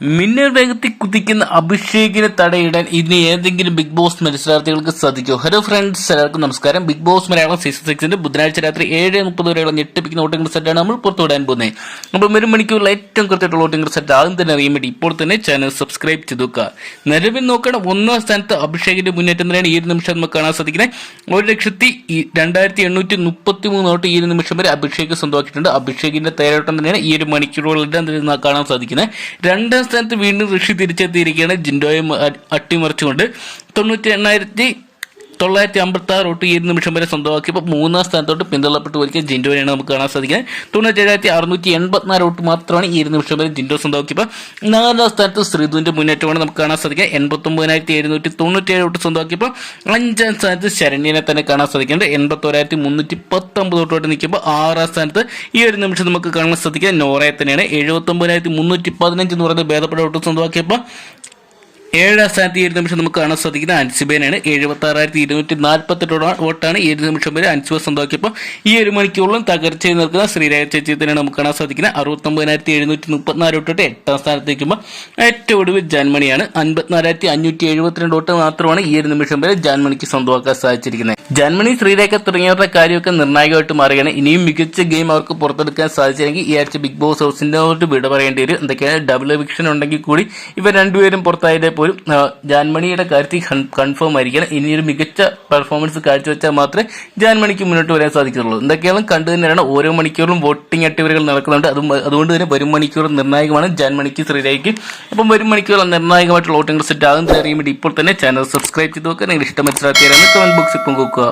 മിന്നൽ വേഗത്തിൽ കുതിക്കുന്ന അഭിഷേകിനെ തടയിടാൻ ഇനി ഏതെങ്കിലും ബിഗ് ബോസ് മത്സരാർത്ഥികൾക്ക് സാധിക്കുമോ? ഹലോ ഫ്രണ്ട്സ് എല്ലാവർക്കും നമസ്കാരം. ബിഗ് ബോസ് മലയാളം സീസൺ സിക്സിന്റെ ബുധനാഴ്ച രാത്രി ഏഴ് മുപ്പത് വരെയുള്ള ഞെട്ടിപ്പിക്കുന്ന വോട്ടിംഗ് സെറ്റാണ് നമ്മൾ പുറത്തുവിടാൻ പോകുന്നത്. നമ്മൾ ഒരു മണിക്കൂറിൽ ഏറ്റവും കൃത്യമായിട്ടുള്ള വോട്ടിംഗ് സെറ്റ് ആദ്യം തന്നെ അറിയാൻ വേണ്ടി ഇപ്പോൾ തന്നെ ചാനൽ സബ്സ്ക്രൈബ് ചെയ്തുക നിലവിൽ നോക്കണം ഒന്നാം സ്ഥാനത്ത് അഭിഷേകിന്റെ മുന്നേറ്റം തന്നെയാണ് ഈ ഒരു നിമിഷം നമുക്ക് കാണാൻ സാധിക്കുന്നത്. ഒരു ലക്ഷത്തി രണ്ടായിരത്തി എണ്ണൂറ്റി മുപ്പത്തി മൂന്ന് വോട്ട് ഈ ഒരു നിമിഷം വരെ അഭിഷേക് സ്വന്തമാക്കിയിട്ടുണ്ട്. അഭിഷേകിന്റെ തേരോട്ടം തന്നെയാണ് ഈ ഒരു മണിക്കൂറുകളിൽ കാണാൻ സാധിക്കുന്നത്. രണ്ടാം സ്ഥാനത്ത് വീണ്ടും ഋഷി തിരിച്ചെത്തിയിരിക്കുകയാണ് ജിൻഡോയെ അട്ടിമറിച്ചുകൊണ്ട്. തൊണ്ണൂറ്റി എണ്ണായിരത്തി തൊള്ളായിരത്തി അമ്പത്തി ആറ് തൊട്ട് ഏഴ് നിമിഷം വരെ സ്വന്തമാക്കിയപ്പോൾ മൂന്നാം സ്ഥാനത്തോട്ട് പിന്തള്ളപ്പെട്ട് പോയിരിക്കുക ജിൻഡോയാണ് നമുക്ക് കാണാൻ സാധിക്കുന്നത്. തൊണ്ണൂറ്റി ഏഴായിരത്തി അറുന്നൂറ്റി എൺപത്തിനാല് തൊട്ട് മാത്രമാണ് ഏഴ് നിമിഷം വരെ ജിൻഡോ സ്വന്തമാക്കിയപ്പോൾ. നാലാം സ്ഥാനത്ത് ശ്രീധുവിന്റെ മുന്നേറ്റമാണ് നമുക്ക് കാണാൻ സാധിക്കുക. എൺപത്തി ഒമ്പതിനായിരത്തി എഴുന്നൂറ്റി തൊണ്ണൂറ്റി ഏഴ് വോട്ട് സ്വന്തമാക്കിയപ്പോൾ അഞ്ചാം സ്ഥാനത്ത് ശരണ്യനെ തന്നെ കാണാൻ സാധിക്കുന്നുണ്ട്. എൺപത്തോരായിരത്തി മുന്നൂറ്റി പത്തൊമ്പത് തൊട്ടോട്ട് നിൽക്കുമ്പോൾ ആറാം സ്ഥാനത്ത് ഈ ഒരു നിമിഷം നമുക്ക് കാണാൻ സാധിക്കുക. നോറയെ തന്നെയാണ്. എഴുപത്തി ഒമ്പതിനായിരത്തി മുന്നൂറ്റി പതിനഞ്ച് എന്ന് പറയുന്നത് ഭേദപ്പെട്ട വോട്ട് സ്വന്തമാക്കിയപ്പോൾ ഏഴാം സ്ഥാനത്ത് ഏഴ് നിമിഷം നമുക്ക് കാണാൻ സാധിക്കുന്നത് അൻസിബേനാണ് എഴുപത്തി ആറായിരത്തി ഇരുന്നൂറ്റി നാൽപ്പത്തെട്ടോളം വോട്ടാണ് ഏഴ് നിമിഷം വരെ അൻസിബ സ്വന്തമാക്കിയപ്പോൾ ഈ ഒരു മണിക്കൂറിലും തകർച്ചയിൽ നിൽക്കുന്ന ശ്രീരാജ ചേച്ചി തന്നെയാണ് നമുക്ക് കാണാൻ സാധിക്കുന്നത്. അറുപത്തൊമ്പതിനായിരത്തി എഴുന്നൂറ്റി മുപ്പത്തിനാല് വോട്ടോട്ട് എട്ടാം സ്ഥാനത്ത് നിൽക്കുമ്പോൾ ഏറ്റവും ഒടുവിൽ ജാൻമണിയാണ്. അൻപത്തിനാലായിരത്തി അഞ്ഞൂറ്റി എഴുപത്തിരണ്ട് വോട്ട് മാത്രമാണ് ഈ ഒരു നിമിഷം വരെ ജാൻമണിക്ക് സ്വന്തമാക്കാൻ സാധിച്ചിരിക്കുന്നത്. ജാൻമണി ശ്രീരേഖ തുടങ്ങിയവരുടെ കാര്യമൊക്കെ നിർണായകമായിട്ട് മാറുകയാണ്. ഇനിയും മികച്ച ഗെയിം അവർക്ക് പുറത്തെടുക്കാൻ സാധിച്ചില്ലെങ്കിൽ ഈ ആഴ്ച ബിഗ് ബോസ് ഹൗസിന്റെ വിട പറയേണ്ടി വരും. എന്തൊക്കെയാണ് ഡബിൾ എവിക്ഷൻ ഉണ്ടെങ്കിൽ കൂടി ഇവർ രണ്ടുപേരും പുറത്തായാലേ പോലും ജാൻമണിയുടെ കാര്യത്തിൽ കൺഫേം ആയിരിക്കണം. ഇനിയൊരു മികച്ച പെർഫോമൻസ് കാഴ്ചവെച്ചാൽ മാത്രമേ ജാൻമണിക്ക് മുന്നോട്ട് വരാൻ സാധിക്കുള്ളൂ എന്തൊക്കെയാണ് കണ്ടു തന്നെയാണ് ഓരോ മണിക്കൂറിലും വോട്ടിംഗ് അട്ടിവറികൾ നടക്കുന്നുണ്ട്. അതും അതുകൊണ്ട് തന്നെ വരും മണിക്കൂർ നിർണായകമാണ് ജാൻമണിക്ക് ശ്രീരേഖയ്ക്ക് അപ്പം വരും മണിക്കൂർ നിർണായകമായിട്ടുള്ള വോട്ടിംഗ് സെറ്റ് ആകും. അറിയുമ്പോൾ ഇപ്പോൾ തന്നെ ചാനൽ സബ്സ്ക്രൈബ് ചെയ്ത് നോക്കുക. നിങ്ങൾ ഇഷ്ടം മനസ്സിലാക്കിയാലാണ് കമന്റ് ബോക്സിൽ പങ്കുവെക്കുക.